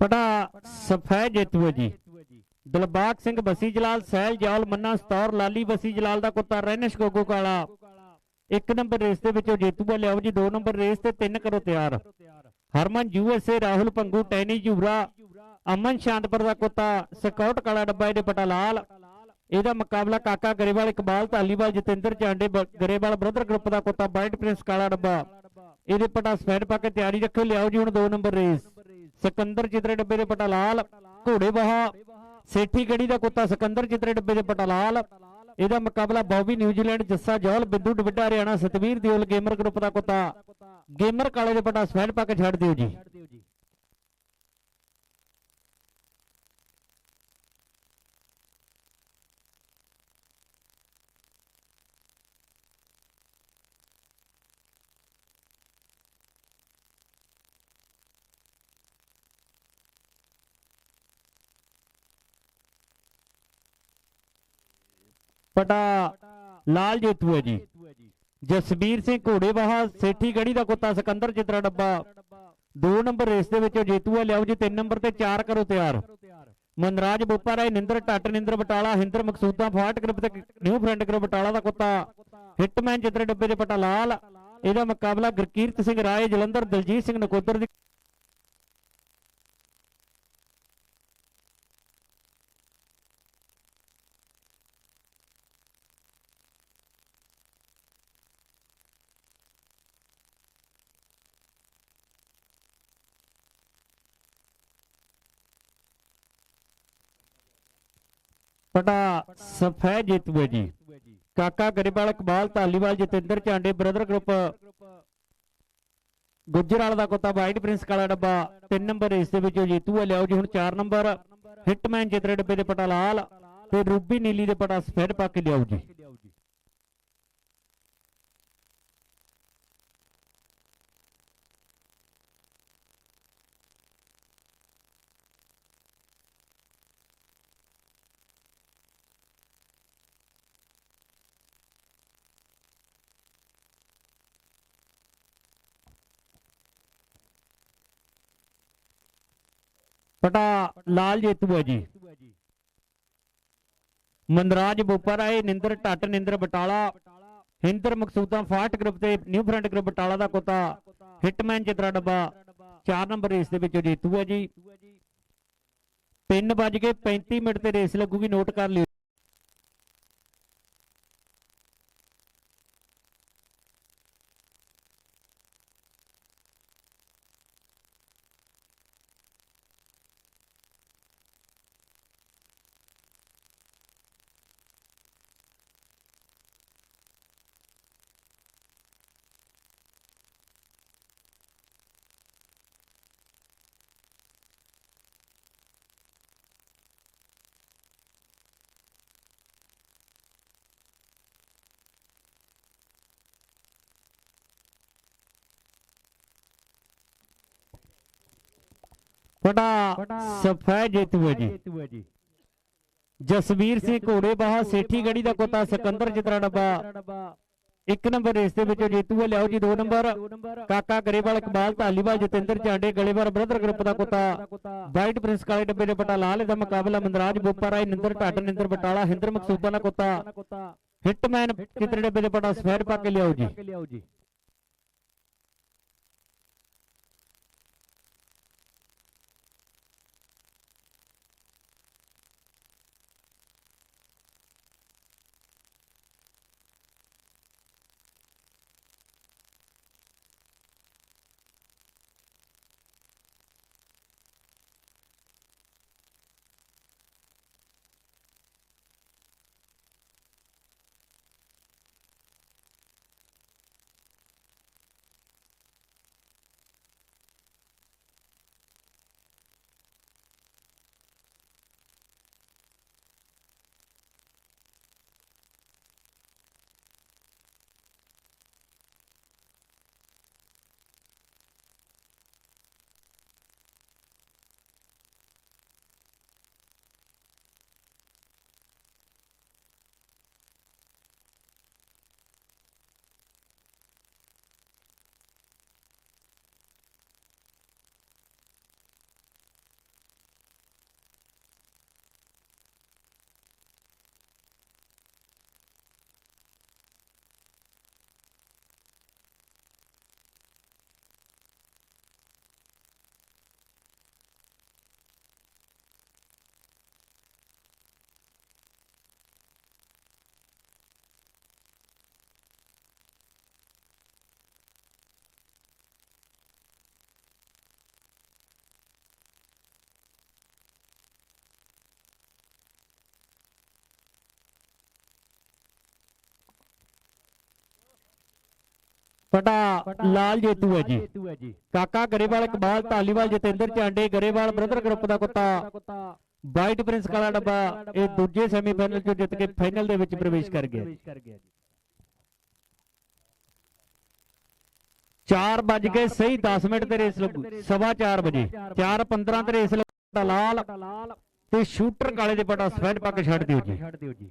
ਪਟਾ ਸਫੈਦ ਜੇਤੂ ਜੀ। ਦਿਲਬਾਗ ਸਿੰਘ, ਬਸੀ ਜਲਾਲ, ਸਹਿਲ ਜੌਲ ਮੰਨਾ, ਸਤੌਰ, ਲਾਲੀ, ਬਸੀ ਜਲਾਲ ਦਾ ਕੁੱਤਾ ਰੈਨਿਸ਼ ਗੋਗੋ ਕਾਲਾ। ਇੱਕ ਨੰਬਰ ਰੇਸ ਦੇ ਵਿੱਚੋਂ ਜੇਤੂ ਲਿਆਓ ਜੀ। ਦੋ ਨੰਬਰ ਰੇਸ ਤੇ ਤਿੰਨ ਕਰੋ ਤਿਆਰ। ਹਰਮਨ ਯੂਐਸਏ ਰਾਹੁਲ, ਪੰਗੂ, ਟੈਨੀ ਜੂਰਾ ਅਮਨ, ਸ਼ਾਂਤਪੁਰ ਦਾ ਕੁੱਤਾ ਸਕਾਊਟ ਕਾਲਾ ਡੱਬਾ, ਇਹਦੇ ਪਟਾ ਲਾਲ। ਇਹਦਾ ਮੁਕਾਬਲਾ ਕਾਕਾ ਗਰੇਵਾਲ ਇਕਬਾਲ, ਧਾਲੀਵਾਲ, ਜਤਿੰਦਰ, ਚਾਂਡੇ ਗਰੇਵਾਲ ਬ੍ਰਦਰ ਗਰੁੱਪ ਦਾ ਕੁੱਤਾ, ਵਾਈਟ ਪ੍ਰਿੰਸ, ਕਾਲਾ ਡੱਬਾ। ਇਹਦੇ ਪਟਾ ਸਫੈਦ ਪਾ ਕੇ ਤਿਆਰੀ ਰੱਖੋ ਲਿਆਓ ਜੀ ਹੁਣ ਦੋ ਨੰਬਰ ਰੇਸ। ਸਿਕੰਦਰ ਚਿਤਰੇ ਡੱਬੇ ਦੇ ਪਟਾ ਘੋੜੇ ਬਹਾ ਸੇਠੀ ਗੜੀ ਦਾ ਕੁੱਤਾ ਸਿਕੰਦਰ ਚਿਤਰੇ ਡੱਬੇ ਦੇ ਪਟਾ ਇਹਦਾ ਮੁਕਾਬਲਾ Bobby New Zealand, Jassa Jaul Biddu Dwidda, Haryana, Satvir Deol, gamer group ਦਾ ਕੁੱਤਾ। ਗੇਮਰ ਕਾਲੇ ਦੇ ਪਟਾ ਸਫੈਦ ਪਾ ਕੇ ਛੱਡ ਦਿਓ ਜੀ। ਪਟਾ ਲਾਲ ਜੇਤੂ ਜੀ। ਜਸਵੀਰ ਸਿੰਘ ਘੋੜੇਵਾਹਾ, ਸੇਠੀ ਗੜੀ ਦਾ ਕੁੱਤਾ, ਸਿਕੰਦਰ ਚਿਤਰਾ ਡੱਬਾ। ਦੋ ਨੰਬਰ ਰੇਸ ਦੇ ਵਿੱਚੋਂ ਜੇਤੂ ਹੈ ਲਿਆਓ ਜੀ, ਤਿੰਨ ਨੰਬਰ ਤੇ ਚਾਰ ਕਰੋ ਤਿਆਰ। ਮਨਰਾਜ ਬੋਪਾ ਰਾਏ, ਨਿੰਦਰ ਟੱਟ, ਨਿੰਦਰ ਬਟਾਲਾ, ਹਿੰਦਰ ਮਕਸੂਦਾ ਫਾਟ ਗਰੁੱਪ ਤੇ ਨਿਊ ਫਰੈਂਡ ਗਰੁੱਪ ਬਟਾਲਾ ਦਾ ਕੁੱਤਾ। ਹਿੱਟਮੈਨ ਚਿਤਰੇ ਡੱਬੇ ਦੇ ਪਟਾ ਲਾਲ। ਇਹਦਾ ਮੁਕਾਬਲਾ ਗੁਰਕੀਰਤ ਸਿੰਘ ਰਾਏ, ਜਲੰਧਰ, ਦਲਜੀਤ ਸਿੰਘ ਨਕੋਦਰ ਦੀ ਪਟਾ ਸਫੈਦ ਜੇਤੂ ਹੈ ਜੀ। ਕਾਕਾ ਗਰੀਬਾਲ ਇਕਬਾਲ, ਧਾਲੀਵਾਲ, ਜਤਿੰਦਰ ਝਾਂਡੇ ਬ੍ਰਦਰ ਗਰੁੱਪ, ਗੁੱਜਰਾਲ ਦਾ ਕੁੱਤਾ, ਵਾਈਟ ਪ੍ਰਿੰਸ ਕਾਲਾ ਡੱਬਾ, ਤਿੰਨ ਨੰਬਰ ਇਸ ਦੇ ਵਿੱਚੋਂ ਜੇਤੂ ਹੈ ਲਿਆਓ ਜੀ। ਹੁਣ 4 ਨੰਬਰ, ਹਿੱਟਮੈਨ ਚਿਤਰੇ ਡੱਬੇ ਦੇ ਪਟਾ ਲਾਲ ਤੇ ਰੂਬੀ ਨੀਲੀ ਦੇ ਪਟਾ ਸਫੈਦ ਪਾ ਕੇ ਲਿਆਓ ਜੀ। ਪਟਾ ਲਾਲ ਜੇਤੂ ਹੈ ਜੀ। ਮੰਦਰਾਜ ਬੋਪਾ ਰਾਏ, ਨਿੰਦਰ ਟੱਟ, ਨਿੰਦਰ ਬਟਾਲਾ, ਹਿੰਦਰ ਮਕਸੂਦਾ ਫਾਟ ਗਰੁੱਪ ਤੇ ਨਿਊ ਫਰੰਟ ਗਰੁੱਪ ਬਟਾਲਾ ਦਾ ਕੁੱਤਾ, ਹਿੱਟਮੈਨ ਚਿਤਰਾ ਡੱਬਾ 4 ਨੰਬਰ ਰੇਸ ਦੇ ਵਿੱਚ ਜੇਤੂ ਹੈ ਜੀ। 3 ਵੱਜ ਕੇ 35 ਮਿੰਟ ਤੇ ਰੇਸ ਲੱਗੂਗੀ, ਨੋਟ ਕਰ ਲਿਓ। ਪਟਾ ਸਫੈਦ ਜੇਤੂ ਹੈ ਜੀ। ਜਸਵੀਰ ਸਿੰਘ ਘੋੜੇ ਬਾਹਾ ਸੇਠੀ ਗੜੀ ਦਾ ਕੁੱਤਾ ਸਿਕੰਦਰ ਚਿਤਰਾ ਡੱਬਾ ਇੱਕ ਨੰਬਰ ਰੇਸ ਦੇ ਵਿੱਚੋਂ ਜੇਤੂ ਹੈ ਲਿਆਓ ਜੀ ਦੋ number. Kaka Grewal Iqbal Dhaliwal Jatinder Chande Grewal brother group ਦਾ ਕੁੱਤਾ ਵਾਈਟ ਪ੍ਰਿੰਸ ਕਾਲੇ ਡੱਬੇ ਦੇ ਪਟਾ ਲਾਲ ਦਾ ਮੁਕਾਬਲਾ ਮੰਦਰਾਜ ਬੋਪਾ ਰਾਏ ਨਿੰਦਰ ਢੱਟ ਨਿੰਦਰ ਬਟਾਲਾ ਹਿੰਦਰ ਮਕਸੂਦਾ ਦਾ ਕੁੱਤਾ ਹਿੱਟਮੈਨ ਚਿਤਰੇ ਡੱਬੇ ਦੇ ਪਟਾ ਸਫੈਦ ਪਾ ਕੇ ਲਿਆਓ ਜੀ। ਪਟਾ ਲਾਲ ਜੇਤੂ ਹੈ ਜੀ। ਕਾਕਾ ਗਰੇਵਾਲ ਇਕਬਾਲ ਢਾਲੀਵਾਲ ਜਤਿੰਦਰ ਚਾਂਡੇ ਗਰੇਵਾਲ ਬ੍ਰਦਰ ਗਰੁੱਪ ਦਾ ਕੁੱਤਾ। ਵਾਈਟ ਪ੍ਰਿੰਸ ਕਾਲਾ ਡੱਬਾ ਇਹ ਦੂਜੇ ਸੈਮੀਫਾਈਨਲ ਚੋਂ ਜਿੱਤ ਕੇ ਫਾਈਨਲ ਦੇ ਵਿੱਚ ਪ੍ਰਵੇਸ਼ ਕਰ ਗਿਆ 4 ਵੱਜ ਕੇ ਸਹੀ 10 ਮਿੰਟ ਤੇ ਰੇਸ ਲੱਗੂ। ਸਵਾ 4 ਵਜੇ। 4:15 ਤੇ ਰੇਸ ਲੱਗੂ। ਲਾਲ ਤੇ ਸ਼ੂਟਰ ਕਾਲੇ ਦੇ ਪਟਾ ਸਫੈਦ ਪਾ ਕੇ ਛੱਡ ਦਿਓ ਜੀ।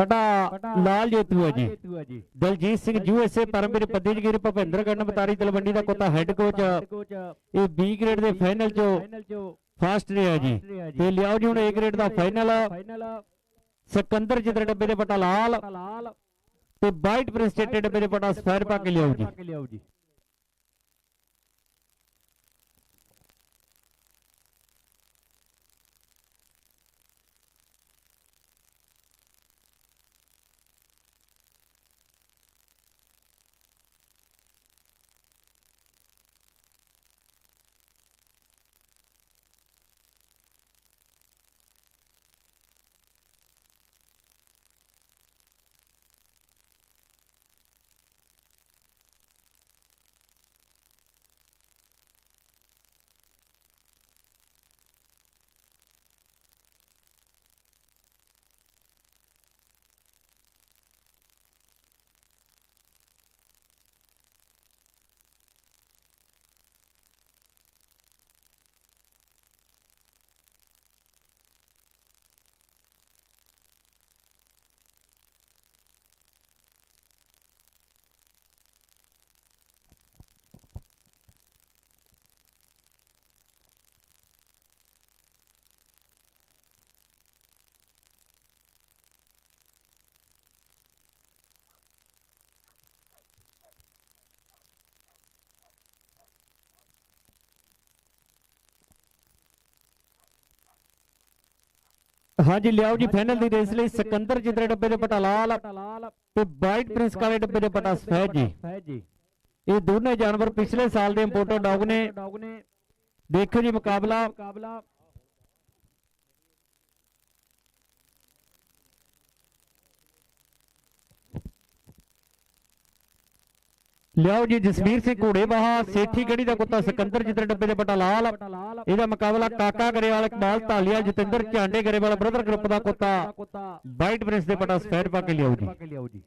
ਪਟਾ ਲਾਲ ਜੇਤੂ ਹੈ ਜੀ। ਦਲਜੀਤ ਸਿੰਘ ਯੂਐਸਏ ਪਰਮਵੀਰ ਪੱਦੀਜਗੀਰ ਭੁਪਿੰਦਰ ਗੰਨ ਬਤਾਰੀ ਤਲਵੰਡੀ ਦਾ ਕੋਤਾ ਹੈੱਡ ਕੋਚ ਇਹ ਬੀ ਗ੍ਰੇਡ ਦੇ ਫਾਈਨਲ ਚੋਂ ਫਾਸਟ ਰਿਹਾ ਜੀ। ਤੇ ਲਿਆਓ ਜੀ ਹੁਣ ਏ ਗ੍ਰੇਡ ਦਾ ਫਾਈਨਲ ਸਿਕੰਦਰ ਜਿੱਦਰ ਡੱਬੇ ਦੇ ਪਟਾ ਲਾਲ। ਤੇ ਵਾਈਟ ਪ੍ਰਿੰਸ ਚਿੱਟੇ ਡੱਬੇ ਦੇ ਪਟਾ ਸਫੈਦ ਪਾ ਕੇ ਲਿਆਓ ਜੀ। ਹਾਂਜੀ, ਲਿਆਓ ਜੀ ਫਾਈਨਲ ਦੀ ਰੇਸ ਲਈ ਸਿਕੰਦਰ ਜਿੱਦਰੇ ਡੱਬੇ ਦੇ ਪਟਾ ਲਾਲ ਤੇ ਵਾਈਟ ਪ੍ਰਿੰਸ ਕਾਲੇ ਡੱਬੇ ਦੇ ਪਟਾ ਸਫੈਦ ਜੀ। ਇਹ ਦੋਨੇ ਜਾਨਵਰ ਪਿਛਲੇ ਸਾਲ ਦੇ ਇੰਪੋਰਟਡ ਡੌਗ ਨੇ। ਦੇਖੋ ਜੀ ਮੁਕਾਬਲਾ। ਲਿਆਓ ਜੀ ਜਸਵੀਰ ਸਿੰਘ ਘੋੜੇਵਾਹਾ ਸੇਠੀ ਗੜੀ ਦਾ ਕੁੱਤਾ? ਸਿਕੰਦਰ ਜਿੱਦਰ ਡੱਬੇ ਦੇ ਪਟਾ ਲਾਲ ਇਹਦਾ ਮੁਕਾਬਲਾ ਕਾਕਾ ਗਰੇਵਾਲ ਇਕਬਾਲ ਢਾਲੀਆ ਜਤਿੰਦਰ ਝਾਂਡੇ ਗਰੇਵਾਲ ਬ੍ਰਦਰ ਗਰੁੱਪ ਦਾ ਕੁੱਤਾ। ਵਾਈਟ ਪ੍ਰਿੰਸ ਦੇ ਪਟਾ ਸਫੈਦ ਪਾ ਕੇ ਲਿਆਓ ਜੀ।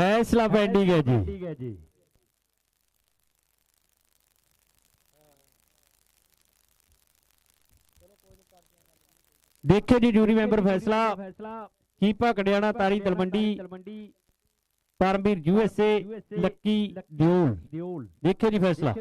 ਫੈਸਲਾ ਪੈਂਡਿੰਗ ਹੈ ਜੀ ਦੇਖਿਓ ਜੀ ਜੂਰੀ ਮੈਂਬਰ ਫੈਸਲਾ ਕੀਪਾ ਕੜਿਆਣਾ ਤਾਰੀ ਤਲਵੰਡੀ ਪਰਮਵੀਰ ਯੂਐਸਏ ਲੱਕੀ ਦਿਓਲ ਦੇਖਿਓ ਜੀ ਫੈਸਲਾ